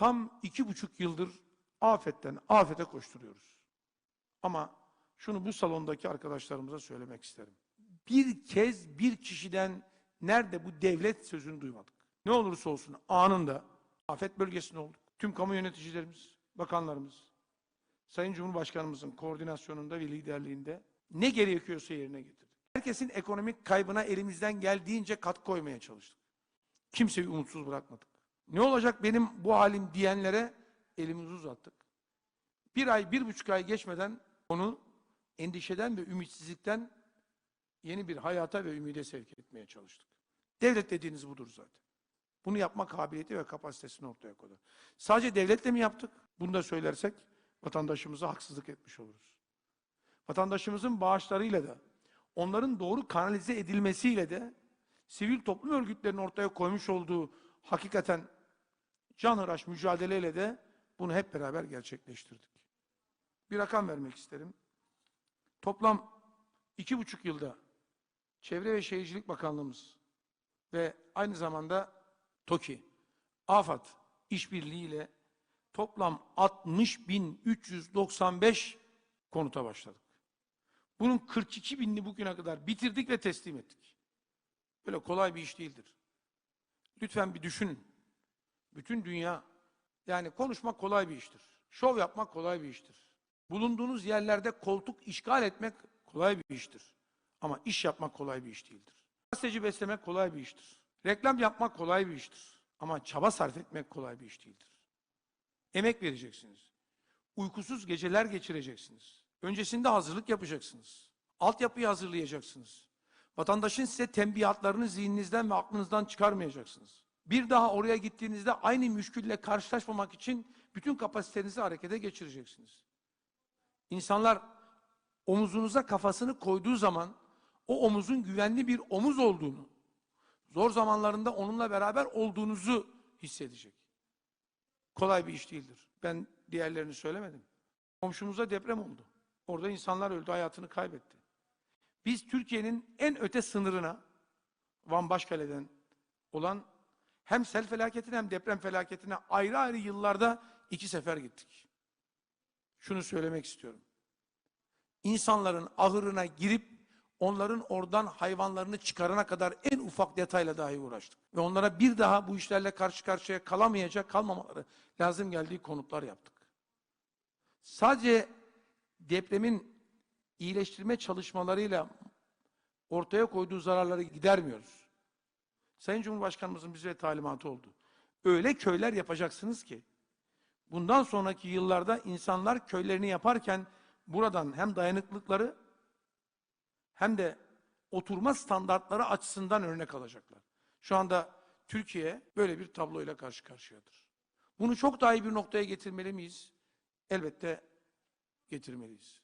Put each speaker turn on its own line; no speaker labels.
Tam iki buçuk yıldır afetten afete koşturuyoruz. Ama şunu bu salondaki arkadaşlarımıza söylemek isterim. Bir kez bir kişiden nerede bu devlet sözünü duymadık. Ne olursa olsun anında afet bölgesinde olduk. Tüm kamu yöneticilerimiz, bakanlarımız, Sayın Cumhurbaşkanımızın koordinasyonunda ve liderliğinde ne gerekiyorsa yerine getirdik. Herkesin ekonomik kaybına elimizden geldiğince katkı koymaya çalıştık. Kimseyi umutsuz bırakmadık. Ne olacak benim bu halim diyenlere elimizi uzattık. Bir ay, bir buçuk ay geçmeden onu endişeden ve ümitsizlikten yeni bir hayata ve ümide sevk etmeye çalıştık. Devlet dediğiniz budur zaten. Bunu yapma kabiliyeti ve kapasitesini ortaya koydu. Sadece devletle mi yaptık? Bunu da söylersek vatandaşımıza haksızlık etmiş oluruz. Vatandaşımızın bağışlarıyla da, onların doğru kanalize edilmesiyle de, sivil toplum örgütlerinin ortaya koymuş olduğu hakikaten canhıraş mücadeleyle de bunu hep beraber gerçekleştirdik. Bir rakam vermek isterim. Toplam iki buçuk yılda Çevre ve Şehircilik Bakanlığımız ve aynı zamanda TOKİ, AFAD işbirliğiyle toplam 60.395 konuta başladık. Bunun 42 binini bugüne kadar bitirdik ve teslim ettik. Böyle kolay bir iş değildir. Lütfen bir düşünün. Bütün dünya, yani konuşmak kolay bir iştir. Şov yapmak kolay bir iştir. Bulunduğunuz yerlerde koltuk işgal etmek kolay bir iştir. Ama iş yapmak kolay bir iş değildir. Gazeteci beslemek kolay bir iştir. Reklam yapmak kolay bir iştir. Ama çaba sarf etmek kolay bir iş değildir. Emek vereceksiniz. Uykusuz geceler geçireceksiniz. Öncesinde hazırlık yapacaksınız. Altyapıyı hazırlayacaksınız. Vatandaşın size tembihatlarını zihninizden ve aklınızdan çıkarmayacaksınız. Bir daha oraya gittiğinizde aynı müşkülle karşılaşmamak için bütün kapasitenizi harekete geçireceksiniz. İnsanlar omuzunuza kafasını koyduğu zaman o omuzun güvenli bir omuz olduğunu, zor zamanlarında onunla beraber olduğunuzu hissedecek. Kolay bir iş değildir. Ben diğerlerini söylemedim. Komşumuzda deprem oldu. Orada insanlar öldü, hayatını kaybetti. Biz Türkiye'nin en öte sınırına, Van Başkale'den olan hem sel felaketine hem deprem felaketine ayrı ayrı yıllarda iki sefer gittik. Şunu söylemek istiyorum. İnsanların ahırına girip onların oradan hayvanlarını çıkarana kadar en ufak detayla dahi uğraştık. Ve onlara bir daha bu işlerle karşı karşıya kalamayacak, kalmamaları lazım geldiği konutlar yaptık. Sadece depremin iyileştirme çalışmalarıyla ortaya koyduğu zararları gidermiyoruz. Sayın Cumhurbaşkanımızın bize talimatı oldu. Öyle köyler yapacaksınız ki bundan sonraki yıllarda insanlar köylerini yaparken buradan hem dayanıklılıkları hem de oturma standartları açısından örnek alacaklar. Şu anda Türkiye böyle bir tabloyla karşı karşıyadır. Bunu çok daha iyi bir noktaya getirmeli miyiz? Elbette getirmeliyiz.